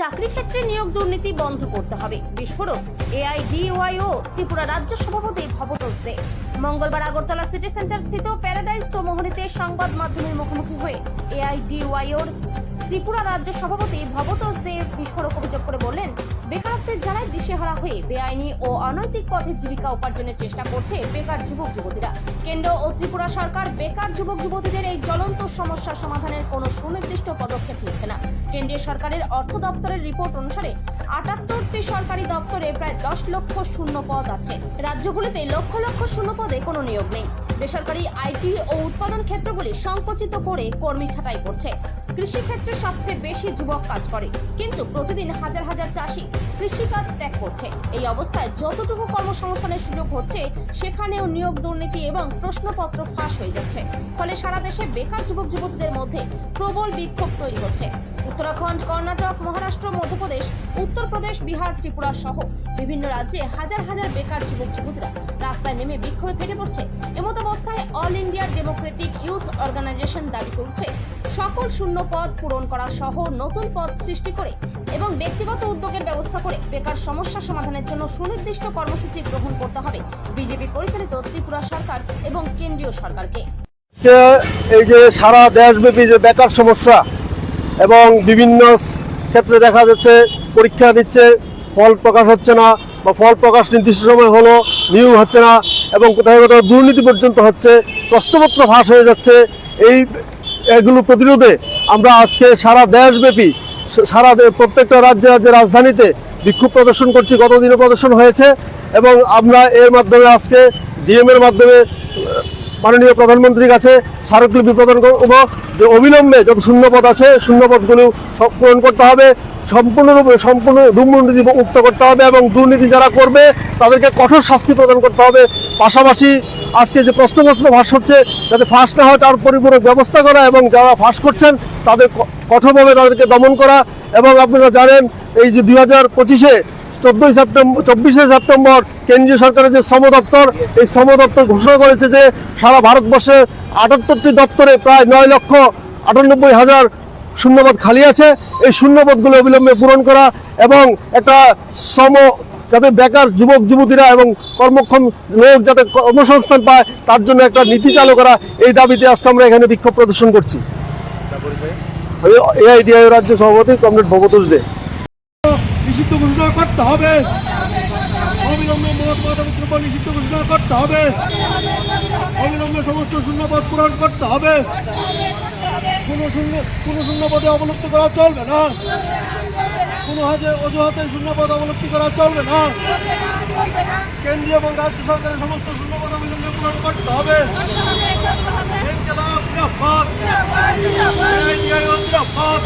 চাকরি ক্ষেত্রে নিয়োগ দুর্নীতি বন্ধ করতে হবে। বিস্ফোরক এআইডিওয়াইও ত্রিপুরা রাজ্য সভাপতি ভবতোষ দে। মঙ্গলবার আগরতলা সিটি সেন্টার স্থিত প্যারাডাইজ চৌমোহনীতে সংবাদ মাধ্যমের মুখোমুখি হয়ে এআইডিওয়াইওর ত্রিপুরা রাজ্য সভাপতি ভবতোষ দেব বিস্ফোরক অভিযোগ করে বললেন, বেকারত্বের জ্বালায় দিশেহারা হয়ে বেআইনি ও অনৈতিক পথে জীবিকা উপার্জনের চেষ্টা করছে বেকার যুবক যুবতীরা। কেন্দ্র ও ত্রিপুরা সরকার বেকার যুবক যুবতীদের এই জ্বলন্ত সমস্যা সমাধানের কোনো সুনির্দিষ্ট পদক্ষেপ নিচ্ছে না। কেন্দ্রীয় সরকারের অর্থ দপ্তরের রিপোর্ট অনুসারে আটাত্তরটি সরকারি দপ্তরে প্রায় দশ লক্ষ শূন্য পদ আছে। রাজ্যগুলিতে লক্ষ লক্ষ শূন্য পদে কোনো নিয়োগ নেই। বেসরকারি আইটি ও উৎপাদন ক্ষেত্রগুলি সংকুচিত করে কর্মী ছাঁটাই করছে। কৃষিক্ষেত্রে সবচেয়ে বেশি যুবক কাজ করে, কিন্তু প্রতিদিন হাজার হাজার চাষি কৃষিকাজ ত্যাগ করছে। এই অবস্থায় যতটুকু কর্মসংস্থানের সুযোগ হচ্ছে, সেখানেও নিয়োগ দুর্নীতি এবং প্রশ্নপত্র ফাঁস হয়ে যাচ্ছে। ফলে সারা দেশে বেকার যুবক যুবতীদের মধ্যে প্রবল বিক্ষোভ তৈরি হচ্ছে। উত্তরাখণ্ড, কর্ণাটক, মহারাষ্ট্র, মধ্যপ্রদেশ, উত্তরপ্রদেশ, বিহার, ত্রিপুরা সহ বিভিন্ন রাজ্যে হাজার হাজার বেকার যুবক যুবতীরা রাস্তায় নেমে বিক্ষোভে ফেটে পড়ছে। এমত অবস্থায় All India Democratic Youth Organisation দাবি তুলছে, সকল শূন্য পদ পূরণ করা সহ নতুন পদ সৃষ্টি করে এবং ব্যক্তিগত উদ্যোগের ব্যবস্থা করে বেকার সমস্যা সমাধানের জন্য সুনির্দিষ্ট কর্মসূচি গ্রহণ করতে হবে বিজেপি পরিচালিত ত্রিপুরা সরকার এবং কেন্দ্রীয় সরকারকে। এই যে সারা দেশব্যাপী যে বেকার সমস্যা এবং বিভিন্ন ক্ষেত্রে দেখা যাচ্ছে, পরীক্ষা নিচ্ছে ফল প্রকাশ হচ্ছে না বা ফল প্রকাশ নির্দিষ্ট সময় হলো, নিয়োগ হচ্ছে না এবং কোথাও কোথাও দুর্নীতি পর্যন্ত হচ্ছে, প্রশ্নপত্র ফাঁস হয়ে যাচ্ছে। এই, এগুলো প্রতিরোধে আমরা আজকে সারা দেশব্যাপী, সারা প্রত্যেকটা রাজ্যে রাজ্যে রাজধানীতে বিক্ষোভ প্রদর্শন করছি, গতদিনও প্রদর্শন হয়েছে এবং আমরা এর মাধ্যমে আজকে ডিএম এর মাধ্যমে মাননীয় প্রধানমন্ত্রীর কাছে স্মারকলিপি প্রদান করব যে অবিলম্বে যত শূন্যপদ আছে, শূন্যপদগুলো পূরণ করতে হবে সম্পূর্ণরূপে সম্পূর্ণ দুর্নীতি মুক্ত করতে হবে এবং দুর্নীতি যারা করবে, তাদেরকে কঠোর শাস্তি প্রদান করতে হবে। পাশাপাশি আজকে যে প্রশ্নপত্র ফাঁস হচ্ছে, যাতে ফাঁস না হয় তার পরিপূরক ব্যবস্থা করা এবং যারা ফাঁস করছেন, তাদের কঠোরভাবে তাদেরকে দমন করা। এবং আপনারা জানেন, এই যে দুই হাজার পঁচিশে চোদ্দই সেপ্টেম্বর চব্বিশে সেপ্টেম্বর কেন্দ্রীয় সরকারের যে শ্রম দপ্তর এই শ্রম দপ্তর ঘোষণা করেছে যে সারা ভারতবর্ষে আটাত্তরটি দপ্তরে প্রায় নয় লক্ষ আটানব্বই হাজার শূন্যপদ খালি আছে। এই শূন্যপদগুলো অবিলম্বে পূরণ করা এবং একটা শ্রম যাতে বেকার যুবক যুবতীরা এবং কর্মক্ষম লোক যাতে কর্মসংস্থান পায় তার জন্য একটা নীতি চালু করা এই দাবিতে আজকে আমরা এখানে বিক্ষোভ প্রদর্শন করছি। আমি এআইডিআই রাজ্য সভাপতি কমরেড ভবতোষ দে। নিষিদ্ধ ঘোষণা করতে হবে। অবিলম্বে মত মতামত উপর নিষিদ্ধ ঘোষণা করতে হবে। অবিলম্বে সমস্ত শূন্যপদ পূরণ করতে হবে। কোনো শূন্য, কোনো শূন্যপদে অবলুপ্ত করা চলবে না। কোনো হাতে, অজুহাতে শূন্যপদ অবলুপ্তি করা চলবে না। কেন্দ্রীয় এবং রাজ্য সরকারের সমস্ত শূন্যপদ অবিলম্বে পূরণ করতে হবে। ইনকিলাব জিন্দাবাদ। AITIO জিন্দাবাদ।